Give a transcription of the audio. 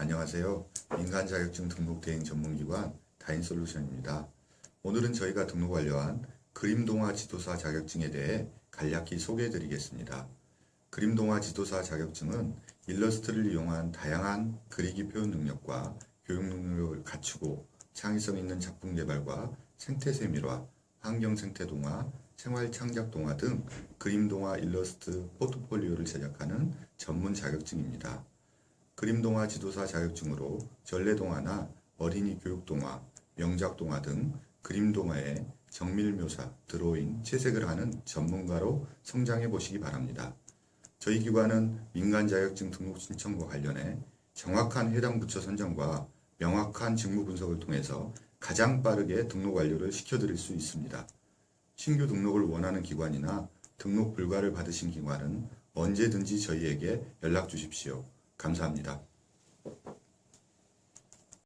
안녕하세요. 민간 자격증 등록 대행 전문기관 다인솔루션입니다. 오늘은 저희가 등록 완료한 그림동화 지도사 자격증에 대해 간략히 소개해 드리겠습니다. 그림동화 지도사 자격증은 일러스트를 이용한 다양한 그리기 표현 능력과 교육 능력을 갖추고 창의성 있는 작품 개발과 생태 세밀화, 환경 생태 동화, 생활 창작 동화 등 그림 동화 일러스트 포트폴리오를 제작하는 전문 자격증입니다. 그림 동화 지도사 자격증으로 전래 동화나 어린이 교육 동화, 명작 동화 등 그림 동화의 정밀 묘사, 드로잉, 채색을 하는 전문가로 성장해 보시기 바랍니다. 저희 기관은 민간 자격증 등록 신청과 관련해 정확한 해당 부처 선정과 명확한 직무 분석을 통해서 가장 빠르게 등록 완료를 시켜드릴 수 있습니다. 신규 등록을 원하는 기관이나 등록 불가를 받으신 기관은 언제든지 저희에게 연락 주십시오. 감사합니다.